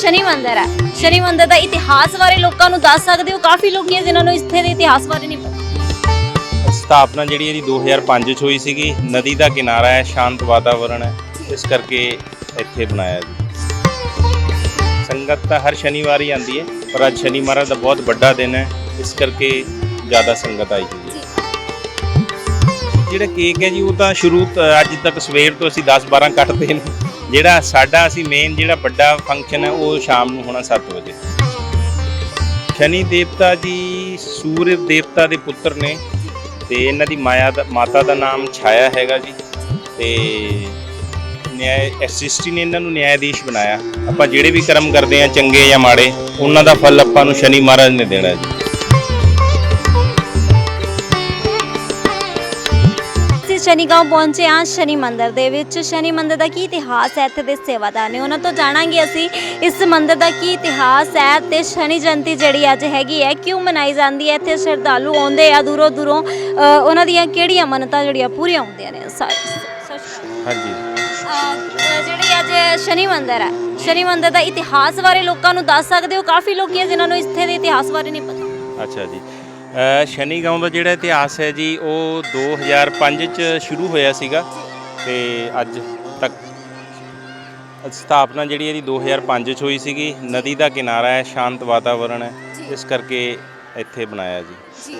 ਸ਼ਨੀ ਮੰਦਿਰ ਹੈ। ਸ਼ਨੀ ਮੰਦਿਰ ਦਾ ਇਤਿਹਾਸ ਬਾਰੇ ਲੋਕਾਂ ਨੂੰ ਦੱਸ ਸਕਦੇ ਹੋ? ਕਾਫੀ ਲੋਕੀ ਹੈ ਜਿਨ੍ਹਾਂ ਨੂੰ ਇੱਥੇ ਦੇ ਇਤਿਹਾਸ ਬਾਰੇ ਨਹੀਂ ਪਤਾ। ਸਥਾਪਨਾ ਜਿਹੜੀ ਇਹਦੀ 2005 ਚ ਹੋਈ ਸੀਗੀ। ਨਦੀ ਦਾ ਕਿਨਾਰਾ ਹੈ ਸ਼ਾਂਤ ਵਾਤਾਵਰਣ ਹੈ। ਇਸ ਕਰਕੇ ਇੱਥੇ ਬਣਾਇਆ ਜੀ। ਸੰਗਤ ਤਾਂ ਹਰ ਸ਼ਨੀਵਾਰ ਹੀ ਆਉਂਦੀ ਹੈ ਪਰ ਅੱਜ ਸ਼ਨੀ ਮਹਾਰਾਜ ਦਾ ਬਹੁਤ ਵੱਡਾ ਦਿਨ ਹੈ। ਇਸ ਕਰਕੇ ਜ਼ਿਆਦਾ ਸੰਗਤ ਆਈ ਹੋਈ ਹੈ। ਜਿਹੜਾ ਕੇਕ ਹੈ ਜੀ ਉਹ ਤਾਂ ਸ਼ੁਰੂ ਅੱਜ ਤੱਕ ਸਵੇਰ ਤੋਂ ਅਸੀਂ 10 12 ਕੱਟਦੇ ਨੇ। ਜਿਹੜਾ ਸਾਡਾ ਅਸੀਂ ਮੇਨ ਜਿਹੜਾ ਵੱਡਾ ਫੰਕਸ਼ਨ ਹੈ, ਉਹ ਸ਼ਾਮ ਨੂੰ ਹੋਣਾ 7 ਵਜੇ। ਸ਼ਨੀ ਦੇਵਤਾ ਜੀ, ਸੂਰਜ ਦੇਵਤਾ ਦੇ ਪੁੱਤਰ ਨੇ ਤੇ ਇਹਨਾਂ ਦੀ ਮਾਇਆ ਦਾ, ਮਾਤਾ ਦਾ ਨਾਮ ਛਾਇਆ ਹੈਗਾ ਜੀ। ਤੇ ਨਿਆਇ ਸ੍ਰਿਸ਼ਟੀ ਨੇ ਇਹਨਾਂ ਨੂੰ ਨਿਆਇਆਧੀਸ਼ ਬਣਾਇਆ। ਆਪਾਂ ਜਿਹੜੇ ਵੀ ਕਰਮ ਕਰਦੇ ਆ ਚੰਗੇ ਜਾਂ ਮਾੜੇ, ਉਹਨਾਂ ਦਾ ਫਲ ਆਪਾਂ ਨੂੰ ਸ਼ਨੀ ਮਹਾਰਾਜ ਨੇ ਦੇਣਾ ਜੀ। ਅਸੀਂ ਸ਼ਨੀ ਗਾਉਂ ਪਹੁੰਚੇ ਹਾਂ ਸ਼ਨੀ ਮੰਦਿਰ ਦੇ ਵਿੱਚ। ਸ਼ਨੀ ਮੰਦਿਰ ਦਾ ਕੀ ਇਤਿਹਾਸ ਹੈ? ਇੱਥੇ ਦੇ ਸੇਵਾਦਾਰ ਨੇ ਉਹਨਾਂ ਤੋਂ ਜਾਣਾਂਗੇ ਅਸੀਂ ਇਸ ਮੰਦਿਰ ਦਾ ਕੀ ਇਤਿਹਾਸ ਹੈ ਤੇ ਸ਼ਨੀ ਜਯੰਤੀ ਜਿਹੜੀ ਅੱਜ ਹੈਗੀ ਹੈ ਕਿਉਂ ਮਨਾਈ ਜਾਂਦੀ ਹੈ? ਇੱਥੇ ਸ਼ਰਧਾਲੂ ਆਉਂਦੇ ਆ ਦੂਰੋਂ ਦੂਰੋਂ। ਉਹਨਾਂ ਦੀਆਂ ਕਿਹੜੀਆਂ ਮੰਨਤਾਂ ਜਿਹੜੀਆਂ ਪੂਰੀਆਂ ਹੁੰਦੀਆਂ ਨੇ? ਹਾਂਜੀ। ਜਿਹੜੀ ਅੱਜ ਸ਼ਨੀ ਮੰਦਿਰ ਹੈ ਸ਼ਨੀ ਮੰਦਿਰ ਦਾ ਇਤਿਹਾਸ ਬਾਰੇ ਲੋਕਾਂ ਨੂੰ ਦੱਸ ਸਕਦੇ ਹੋ? ਕਾਫੀ ਲੋਕੀ ਹੈ ਜਿਨ੍ਹਾਂ ਨੂੰ ਇੱਥੇ ਦੇ ਇਤਿਹਾਸ ਬਾਰੇ ਨਹੀਂ ਪਤਾ। ਅੱਛਾ ਜੀ। ਸ਼ਨੀ ਗਾਉਂ ਦਾ ਜਿਹੜਾ ਇਤਿਹਾਸ ਹੈ ਜੀ ਉਹ 2005 ਚ ਸ਼ੁਰੂ ਹੋਇਆ ਸੀਗਾ ਤੇ ਅੱਜ ਤੱਕ ਸਥਾਪਨਾ ਜਿਹੜੀ ਇਹਦੀ 2005 ਚ ਹੋਈ ਸੀਗੀ। ਨਦੀ ਦਾ ਕਿਨਾਰਾ ਹੈ ਸ਼ਾਂਤ ਵਾਤਾਵਰਣ ਹੈ ਇਸ ਕਰਕੇ ਇੱਥੇ ਬਣਾਇਆ ਜੀ।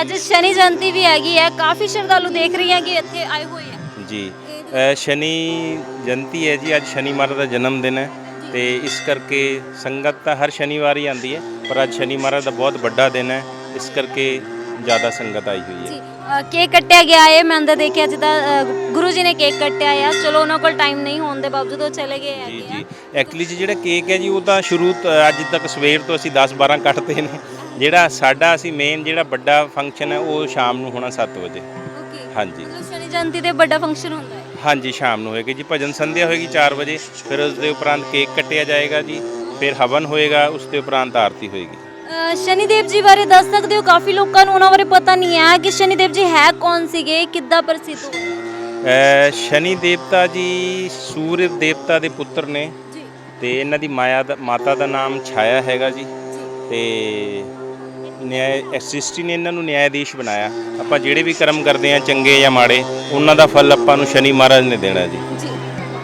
ਅੱਜ ਸ਼ਨੀ ਜਯੰਤੀ ਵੀ ਹੈਗੀ ਹੈ ਕਾਫੀ ਸ਼ਰਧਾਲੂ ਦੇਖ ਰਹੀ ਹੈ ਕਿ ਇੱਥੇ ਆਏ ਹੋਏ ਹੈ। ਜੀ ਅ, ਸ਼ਨੀ ਜਯੰਤੀ ਹੈ ਜੀ ਅੱਜ ਸ਼ਨੀ ਮਹਾਰਾਜ ਦਾ ਜਨਮ ਦਿਨ ਹੈ ਤੇ ਇਸ ਕਰਕੇ ਸੰਗਤ ਤਾਂ ਹਰ ਸ਼ਨੀਵਾਰ ਹੀ ਆਉਂਦੀ ਹੈ ਪਰ ਅੱਜ ਸ਼ਨੀ ਮਹਾਰਾਜ ਦਾ ਬਹੁਤ ਵੱਡਾ ਦਿਨ ਹੈ। ਇਸ ਕਰਕੇ ਜ਼ਿਆਦਾ ਸੰਗਤ ਆਈ ਹੋਈ ਹੈ। ਜੀ ਅ, ਕੇਕ ਕੱਟਿਆ ਗਿਆ ਹੈ ਮੈਂ ਅੰਦਰ ਦੇਖਿਆ ਜਿੱਦਾਂ ਅ, ਗੁਰੂ ਜੀ ਨੇ ਕੇਕ ਕੱਟਿਆ ਆ। ਚਲੋ ਉਹਨਾਂ ਕੋਲ ਟਾਈਮ ਨਹੀਂ ਹੋਣ ਦੇ ਬਾਵਜੂਦ ਉਹ ਚਲੇ ਗਏ ਜੀ ਹੈਗੇ ਜੀ। ਆ ਐਕਚੁਅਲੀ ਜਿਹੜਾ ਕੇਕ ਹੈ ਜੀ ਉਹ ਤਾਂ ਸ਼ੁਰੂ ਤੋਂ ਅੱਜ ਤੱਕ ਸਵੇਰ ਤੋਂ ਅਸੀਂ 10 12 ਕੱਟਦੇ ਨੇ। ਜਿਹੜਾ ਸਾਡਾ ਅਸੀਂ ਮੇਨ ਜਿਹੜਾ ਵੱਡਾ ਫੰਕਸ਼ਨ ਹੈ ਉਹ ਸ਼ਾਮ ਨੂੰ ਹੋਣਾ 7 ਵਜੇ। ਓਕੇ ਹਾਂਜੀ। ਸ਼ਨੀ ਜਯੰਤੀ ਤੇ ਵੱਡਾ ਫੰਕਸ਼ਨ ਹੁੰਦਾ ਹੈ। ਹਾਂਜੀ ਸ਼ਾਮ ਨੂੰ ਹੋਏਗੀ ਜੀ। ਭਜਨ ਸੰਧਿਆ ਹੋਏਗੀ 4 ਵਜੇ। ਫਿਰ ਉਸ ਦੇ ਉਪਰੰਤ ਕੇਕ ਕੱਟਿਆ ਜਾਏਗਾ ਜੀ। ਫਿਰ ਹਵਨ ਹੋਏਗਾ ਉਸ ਦੇ ਉਪਰੰਤ ਆਰਤੀ ਹੋਏਗੀ। ਸ਼ਨੀਦੇਵ ਜੀ ਬਾਰੇ ਦੱਸ ਸਕਦੇ ਹੋ? ਕਾਫੀ ਲੋਕਾਂ ਨੂੰ ਉਹਨਾਂ ਬਾਰੇ ਪਤਾ ਨਹੀਂ ਹੈ ਕਿ ਸ਼ਨੀਦੇਵ ਜੀ ਹੈ ਕੌਣ ਸੀਗੇ ਕਿੱਦਾਂ ਪ੍ਰਸਿੱਧ ਹੋਏ? ਸ਼ਨੀ ਦੇਵਤਾ ਜੀ ਸੂਰਜ ਦੇਵਤਾ ਦੇ ਪੁੱਤਰ ਨੇ। ਜੀ। ਤੇ ਇਹਨਾਂ ਦੀ ਮਾਇਆ ਦਾ ਮਾਤਾ ਦਾ ਨਾਮ ਛਾਇਆ ਹੈਗਾ ਜੀ। ਤੇ ਨਿਆਇ ਸ੍ਰਿਸ਼ਟੀ ਨੇ ਇਹਨਾਂ ਨੂੰ ਨਿਆਇਆਧੀਸ਼ ਬਣਾਇਆ। ਆਪਾਂ ਜਿਹੜੇ ਵੀ ਕਰਮ ਕਰਦੇ ਆ ਚੰਗੇ ਜਾਂ ਮਾੜੇ ਉਹਨਾਂ ਦਾ ਫਲ ਆਪਾਂ ਨੂੰ ਸ਼ਨੀ ਮਹਾਰਾਜ ਨੇ ਦੇਣਾ ਜੀ।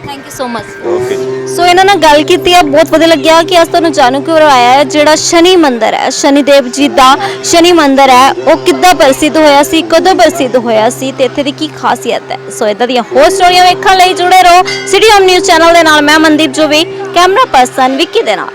Thank you so much okay so ਇਹਨਾਂ ਨਾਲ ਗੱਲ ਕੀਤੀ ਹੈ ਬਹੁਤ ਵਧੀਆ ਲੱਗਿਆ ਕਿ ਅੱਜ ਤੁਹਾਨੂੰ ਜਾਣੂ ਕਿਉਂ ਆਇਆ ਹੈ ਜਿਹੜਾ ਸ਼ਨੀ ਮੰਦਿਰ ਹੈ ਸ਼ਨੀਦੇਵ ਜੀ ਦਾ ਸ਼ਨੀ ਮੰਦਿਰ ਹੈ ਉਹ ਕਿੱਦਾਂ ਪ੍ਰਸਿੱਧ ਹੋਇਆ ਸੀ ਕਦੋਂ ਪ੍ਰਸਿੱਧ ਹੋਇਆ ਸੀ ਤੇ ਇੱਥੇ ਦੀ ਕੀ ਖਾਸੀਅਤ ਹੈ? ਸੋ ਇਦਾਂ ਦੀਆਂ ਹੋਰ ਸਟੋਰੀਆਂ ਵੇਖਣ ਲਈ ਜੁੜੇ ਰਹੋ ਸਿਟੀ ਹੋਮ ਨਿਊਜ਼ ਚੈਨਲ ਦੇ ਨਾਲ ਮੈਂ ਮਨਦੀਪ ਜੋਵੇ ਕੈਮਰਾ ਪਰਸਨ ਵਿੱਕੀ ਦੇ ਨਾਲ।